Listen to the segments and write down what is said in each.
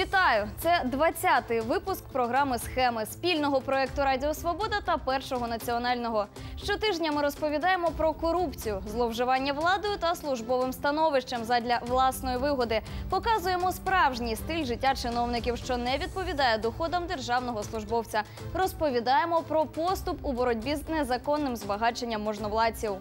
Вітаю! Це 20-й випуск програми Схеми спільного проекту Радіо Свобода та першого національного. Щотижня ми розповідаємо про корупцію, зловживання владою та службовим становищем задля власної вигоди. Показуємо справжній стиль життя чиновників, що не відповідає доходам державного службовця. Розповідаємо про поступ у боротьбі з незаконним збагаченням можновладців.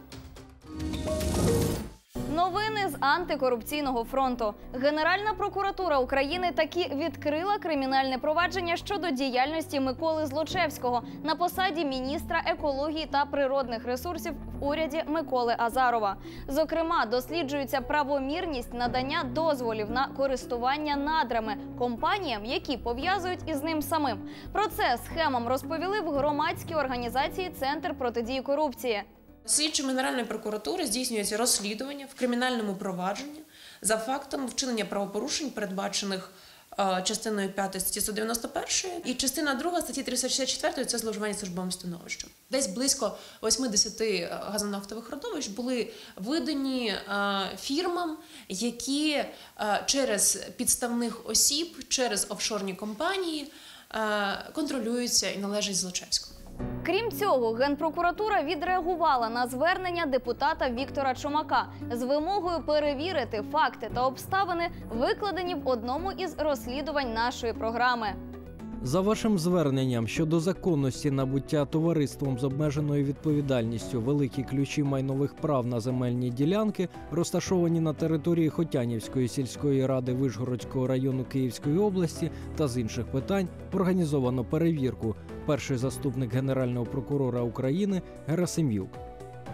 Новини з антикорупційного фронту. Генеральна прокуратура України таки відкрила кримінальне провадження щодо діяльності Миколи Злочевського на посаді міністра екології та природних ресурсів в уряді Миколи Азарова. Зокрема, досліджується правомірність надання дозволів на користування надрами компаніям, які пов'язують із ним самим. Про це схемам розповіли в громадській організації Центр протидії корупції. Слідчим Генеральної прокуратури здійснюється розслідування в кримінальному провадженні за фактом вчинення правопорушень, передбачених е, частиною 5 статті 191 і частина 2 статті 364 – це зловживання службовим становищем. Десь близько 80 газонафтових родовищ були видані е, фірмам, які е, через підставних осіб, через офшорні компанії е, контролюються і належать Злочевському. Крім цього, генпрокуратура відреагувала на звернення депутата Віктора Чумака з вимогою перевірити факти та обставини, викладені в одному із розслідувань нашої програми. За вашим зверненням щодо законності набуття товариством з обмеженою відповідальністю великі ключі майнових прав на земельні ділянки, розташовані на території Хотянівської сільської ради Вишгородського району Київської області та з інших питань організовано перевірку. Перший заступник генерального прокурора України Герасим'юк.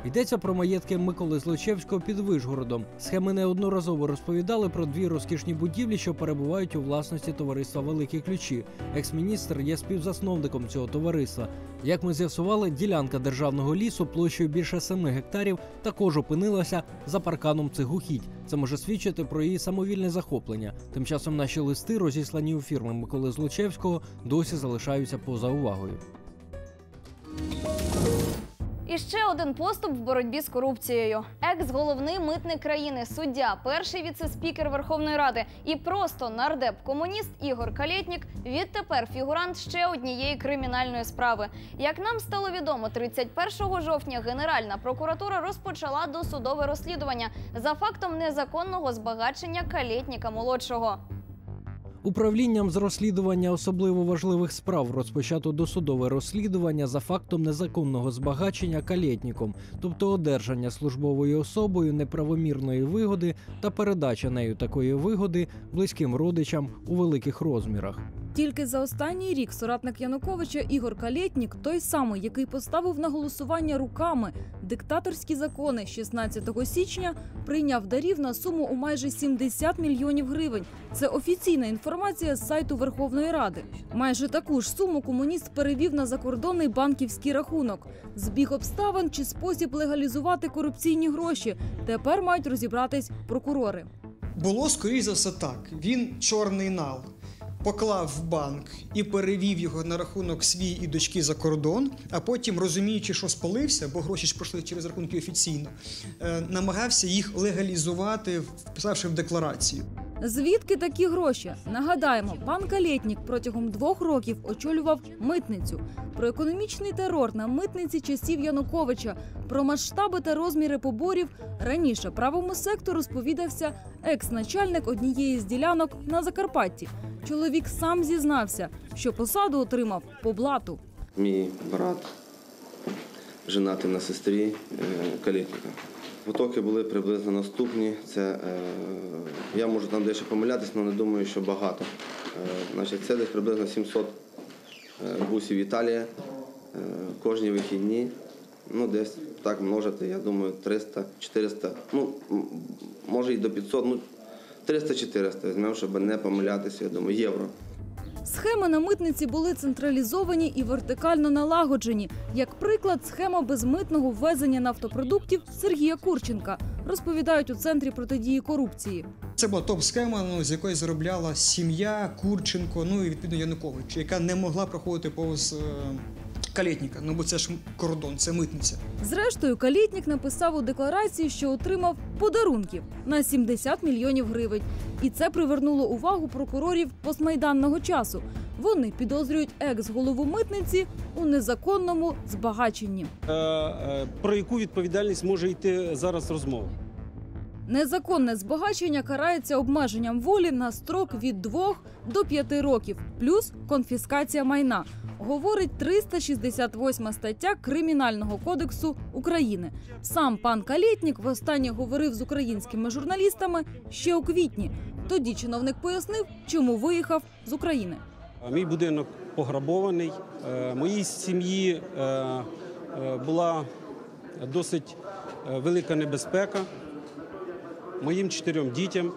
Йдеться про маєтки Миколи Злочевського під Вишгородом. Схеми неодноразово розповідали про дві розкішні будівлі, що перебувають у власності товариства Великі ключі. Екс-міністр є співзасновником цього товариства. Як ми з'ясували, ділянка державного лісу площею більше 7 гектарів також опинилася за парканом цих ухідь. Це може свідчити про її самовільне захоплення. Тим часом наші листи, розіслані у фірми Миколи Злочевського, досі залишаються поза увагою. І ще один поступ в боротьбі з корупцією. Екс-головний митник країни, суддя, перший віце-спікер Верховної Ради і просто нардеп-комуніст Ігор Калєтнік відтепер фігурант ще однієї кримінальної справи. Як нам стало відомо, 31 жовтня Генеральна прокуратура розпочала досудове розслідування за фактом незаконного збагачення Калєтніка молодшого. Управлінням з розслідування особливо важливих справ розпочато досудове розслідування за фактом незаконного збагачення калєтніком, тобто одержання службовою особою неправомірної вигоди та передача нею такої вигоди близьким родичам у великих розмірах. Тільки за останній рік соратник Януковича Ігор Калєтнік, той самий, який поставив на голосування руками диктаторські закони 16 січня, прийняв дарів на суму у майже 70 мільйонів гривень. Це офіційна інформація з сайту Верховної Ради. Майже таку ж суму комуніст перевів на закордонний банківський рахунок. Збіг обставин чи спосіб легалізувати корупційні гроші. Тепер мають розібратись прокурори. Було скоріш за все так. Він чорний нал поклав в банк і перевів його на рахунок свій і дочки за кордон, а потім, розуміючи, що спалився, бо гроші ж пройшли через рахунки офіційно, е, намагався їх легалізувати, вписавши в декларацію. Звідки такі гроші? Нагадаємо, пан Калєтнік протягом двох років очолював митницю. Про економічний терор на митниці часів Януковича, про масштаби та розміри поборів раніше правому сектору сповідався екс-начальник однієї з ділянок на Закарпатті. Чоловік сам зізнався, що посаду отримав по блату. Мій брат женатий на сестрі е, калітника. Потоки були приблизно наступні. Це е, я можу там дещо помилятися, але не думаю, що багато. Е, значить, це десь приблизно 700 е, бусів Італія кожні вихідні. Ну, десь так множити, я думаю, 300, 400, ну, може і до 500, ну 300-400 візьмемо, щоб не помилятися, я думаю, євро. Схеми на митниці були централізовані і вертикально налагоджені. Як приклад, схема безмитного ввезення нафтопродуктів Сергія Курченка розповідають у центрі протидії корупції. Це була топ-схема, ну, з якої заробляла сім'я Курченко, ну і відповідно Янукович, яка не могла проходити повз е, Калєтніка. Ну бо це ж кордон, це митниця. Зрештою, Калітнік написав у декларації, що отримав подарунків на 70 мільйонів гривень. І це привернуло увагу прокурорів постмайданного часу. Вони підозрюють екс-голову митниці у незаконному збагаченні. Е, е, Про яку відповідальність може йти зараз розмова? Незаконне збагачення карається обмеженням волі на строк від 2 до 5 років, плюс конфіскація майна. Говорить 368 стаття Кримінального кодексу України. Сам пан Калєтнік востаннє говорив з українськими журналістами ще у квітні. Тоді чиновник пояснив, чому виїхав з України. Мій будинок пограбований. Е, Моїй сім'ї е, е, була досить велика небезпека моїм чотирьом дітям,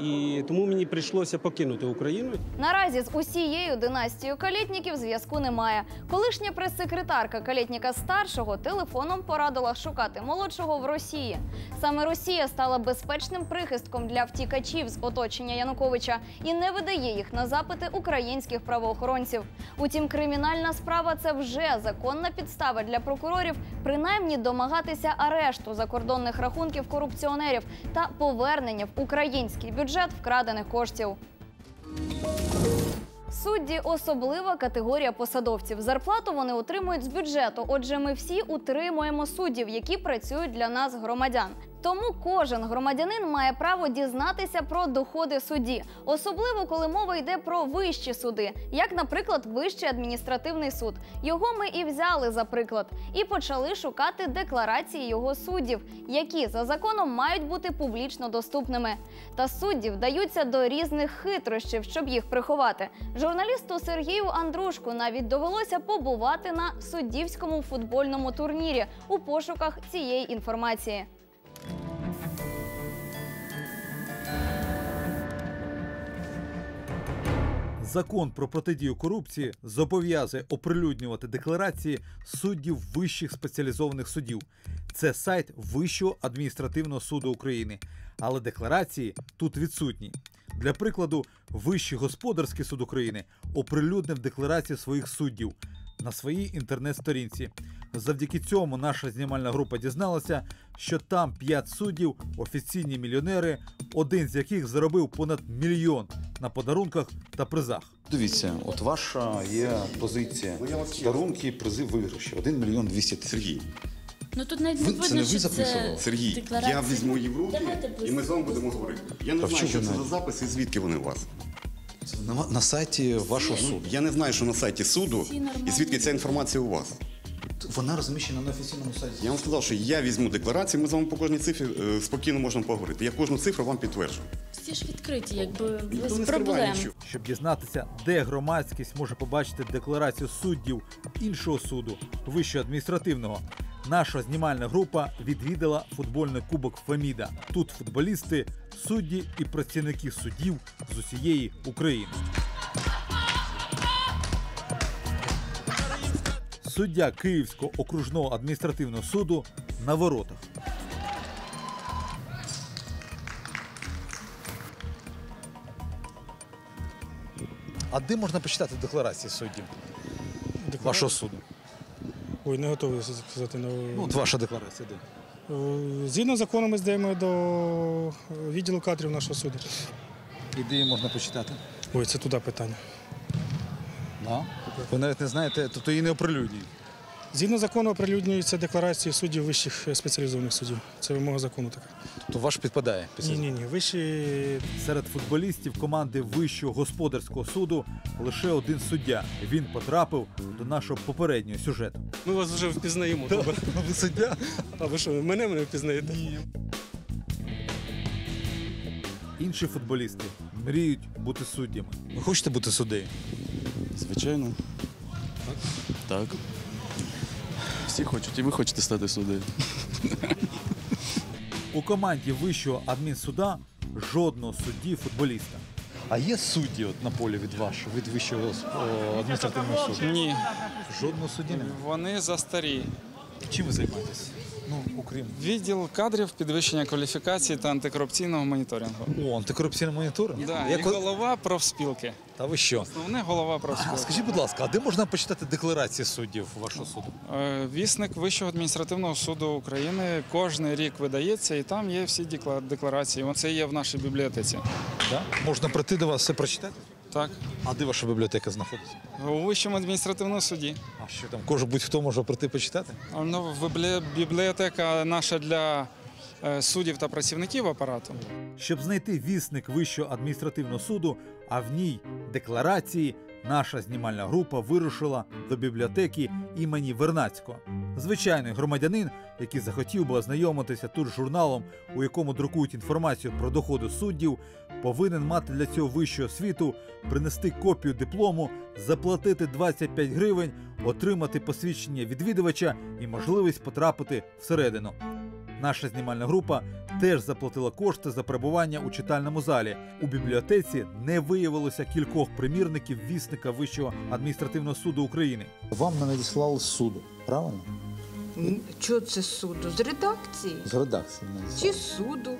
і тому мені прийшлося покинути Україну. Наразі з усією династією калітніків зв'язку немає. Колишня прес-секретарка калітніка старшого телефоном порадила шукати молодшого в Росії. Саме Росія стала безпечним прихистком для втікачів з оточення Януковича і не видає їх на запити українських правоохоронців. Утім, кримінальна справа це вже законна підстава для прокурорів, принаймні домагатися арешту закордонних рахунків корупціонерів та повернення в український бюджет вкрадених коштів. Судді особлива категорія посадовців. Зарплату вони отримують з бюджету. Отже, ми всі утримуємо суддів, які працюють для нас, громадян. Тому кожен громадянин має право дізнатися про доходи судді, особливо коли мова йде про вищі суди, як, наприклад, Вищий адміністративний суд. Його ми і взяли за приклад, і почали шукати декларації його суддів, які за законом мають бути публічно доступними. Та судді вдаються до різних хитрощів, щоб їх приховати. Журналісту Сергію Андрушку навіть довелося побувати на суддівському футбольному турнірі у пошуках цієї інформації. Закон про протидію корупції зобов'язує оприлюднювати декларації суддів вищих спеціалізованих судів. Це сайт Вищого адміністративного суду України. Але декларації тут відсутні. Для прикладу, Вищий господарський суд України оприлюднив декларації своїх суддів на своїй інтернет-сторінці. Завдяки цьому наша знімальна група дізналася, що там п'ять суддів офіційні мільйонери, один з яких заробив понад мільйон на подарунках та призах. Дивіться, от ваша є позиція. Дарунки, призи, виграші. 1 мільйон 200. Сергій, Ну тут навіть не видно, це не що записували? це Сергій, декларація. я візьму її в руки, і ми з вами будемо говорити. Я не Та знаю, що це за запис і звідки вони у вас. На, на сайті вашого суду. Я не знаю, що на сайті суду і звідки ця інформація у вас. Вона розміщена на офіційному сайті. Я вам сказав, що я візьму декларацію, ми з вами по кожній цифрі е, спокійно можемо поговорити. Я кожну цифру вам підтверджу. Всі ж відкриті, якби без не скриває проблем. нічого. Щоб дізнатися, де громадськість може побачити декларацію суддів іншого суду, вищого адміністративного, наша знімальна група відвідала футбольний кубок Феміда. Тут футболісти, судді і працівники судів з усієї України. Суддя Київського окружного адміністративного суду на воротах. А де можна почитати декларації суддів вашого суду? Ой, не готовий сказати на Ну, от ваша декларація де? Е, згідно закону ми здаємо до відділу кадрів нашого суду. І де її можна почитати? Ой, це туди питання. Да? Ви навіть не знаєте, тобто її не оприлюднюють. Згідно закону оприлюднюються декларації суддів вищих е, спеціалізованих судів. Це вимога закону така. Тобто ваш підпадає Ні, ні, ні. Вищі Серед футболістів команди Вищого господарського суду лише один суддя. Він потрапив до нашого попереднього сюжету. ми вас вже впізнаємо. Ви суддя? А ви що, мене мене впізнаєте? Інші футболісти мріють бути суддями. Ви хочете бути суддею? Звичайно. Так. Всі хочуть, і ви хочете стати суддею. У команді Вищого адмінсуда жодного судді футболіста. А є судді от на полі від вашого, від вищого о, адміністративного суду? Ні, Жодного судді немає. вони застарі. Чим ви займаєтесь? Ну, окрім Відділ кадрів, підвищення кваліфікації та антикорупційного моніторингу. О, антикорупційний моніторинг. Да, Як і голова профспілки. Та ви що? Основне голова А скажіть, будь ласка, а де можна почитати декларації суддів вашого суду? Е, Вісник Вищого адміністративного суду України кожен рік видається, і там є всі декла- декларації. Це є в нашій бібліотеці. Да? Можна прийти до вас все прочитати? Так. А де ваша бібліотека знаходиться? У Вищому адміністративному суді. А що там? Кожен будь-хто може прийти почитати? Ну, біблі- бібліотека наша для е, суддів та працівників апарату. Щоб знайти вісник Вищого адміністративного суду, а в ній декларації, наша знімальна група вирушила до бібліотеки імені Вернацького. Звичайний громадянин, який захотів би ознайомитися тут з журналом, у якому друкують інформацію про доходи суддів, повинен мати для цього вищу освіту, принести копію диплому, заплатити 25 гривень, отримати посвідчення відвідувача і можливість потрапити всередину. Наша знімальна група теж заплатила кошти за перебування у читальному залі. У бібліотеці не виявилося кількох примірників вісника Вищого адміністративного суду України. Вам не надіслали з суду, правильно? Чого це з суду? З редакції? З редакції не надіслали. Чи з суду?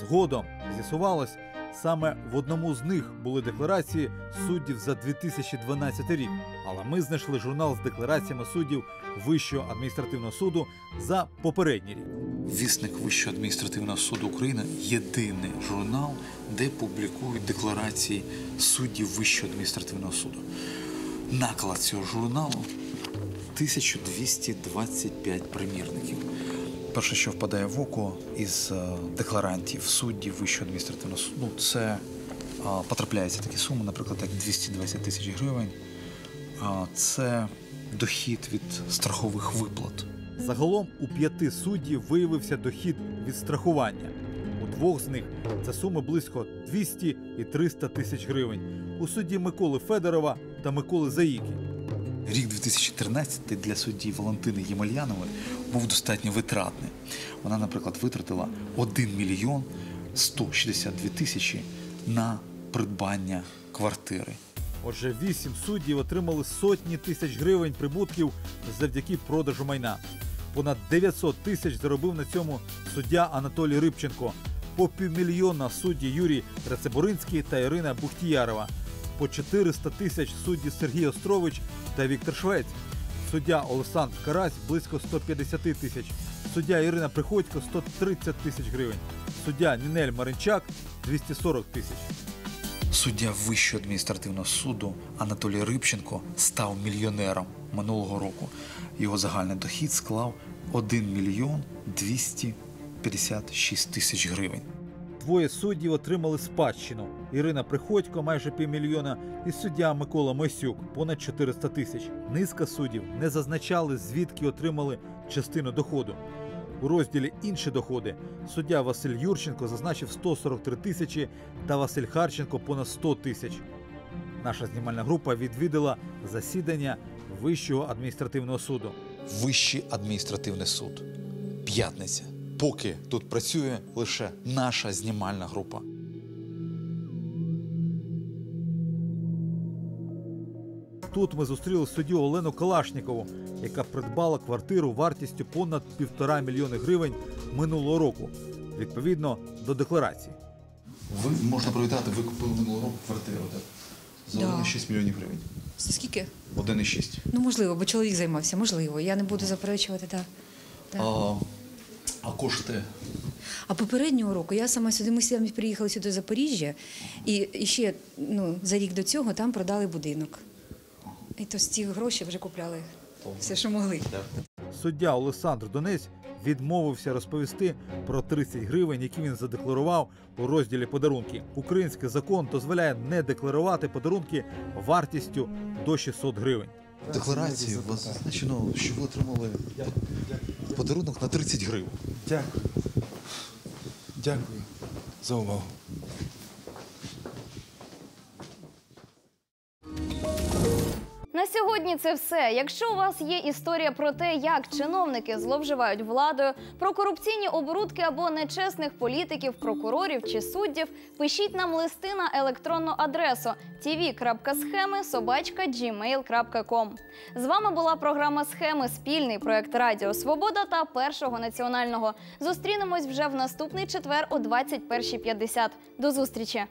Згодом з'ясувалось, саме в одному з них були декларації суддів за 2012 рік. Але ми знайшли журнал з деклараціями суддів Вищого адміністративного суду за попередній рік. Вісник Вищого адміністративного суду України єдиний журнал, де публікують декларації суддів Вищого адміністративного суду. Наклад цього журналу 1225 примірників. Перше, що впадає в око із е, декларантів суддів Вищого адміністративного суду, ну, це е, потрапляються такі суми, наприклад, як 220 тисяч гривень. Це дохід від страхових виплат. Загалом у п'яти суддів виявився дохід від страхування. У двох з них це суми близько 200 і 300 тисяч гривень. У судді Миколи Федорова та Миколи Заїки. Рік 2013 для судді Валентини Ємельянової був достатньо витратний. Вона, наприклад, витратила 1 мільйон 162 тисячі на придбання квартири. Отже, вісім суддів отримали сотні тисяч гривень прибутків завдяки продажу майна. Понад 900 тисяч заробив на цьому суддя Анатолій Рибченко. По півмільйона судді Юрій Рацеборинський та Ірина Бухтіярова. По 400 тисяч судді Сергій Острович та Віктор Швець. Суддя Олександр Карась близько 150 тисяч. Суддя Ірина Приходько 130 тисяч гривень. Суддя Нінель Маринчак 240 тисяч. Суддя Вищого адміністративного суду Анатолій Рибченко став мільйонером минулого року. Його загальний дохід склав 1 мільйон 256 тисяч гривень. Двоє суддів отримали спадщину. Ірина Приходько майже півмільйона і суддя Микола Мойсюк понад 400 тисяч. Низка суддів не зазначали, звідки отримали частину доходу. У розділі інші доходи суддя Василь Юрченко зазначив 143 тисячі та Василь Харченко понад 100 тисяч. Наша знімальна група відвідала засідання Вищого адміністративного суду. Вищий адміністративний суд. П'ятниця. Поки тут працює лише наша знімальна група. Тут ми зустріли суддю Олену Калашнікову, яка придбала квартиру вартістю понад півтора мільйони гривень минулого року, відповідно до декларації. Ви можна привітати, ви купили минулого року квартиру, так? За Да. 1,6 мільйонів гривень. Скільки? 1,6. Ну, можливо, бо чоловік займався, можливо. Я не буду заперечувати, так. А, а кошти А попереднього року я сама сюди, ми самі приїхали сюди з Запоріжжя, і, і ще ну, за рік до цього там продали будинок. І то з ці гроші вже купляли все, що могли. Суддя Олександр Донець відмовився розповісти про 30 гривень, які він задекларував у розділі подарунки. Український закон дозволяє не декларувати подарунки вартістю до 600 гривень. В декларації у вас зазначено, що ви отримали подарунок на 30 гривень. Дякую. Дякую за увагу. Сьогодні це все. Якщо у вас є історія про те, як чиновники зловживають владою, про корупційні оборудки або нечесних політиків, прокурорів чи суддів, пишіть нам листи на електронну адресу собачка.gmail.com. З вами була програма Схеми спільний проект Радіо Свобода та Першого національного. Зустрінемось вже в наступний четвер о 21.50. До зустрічі!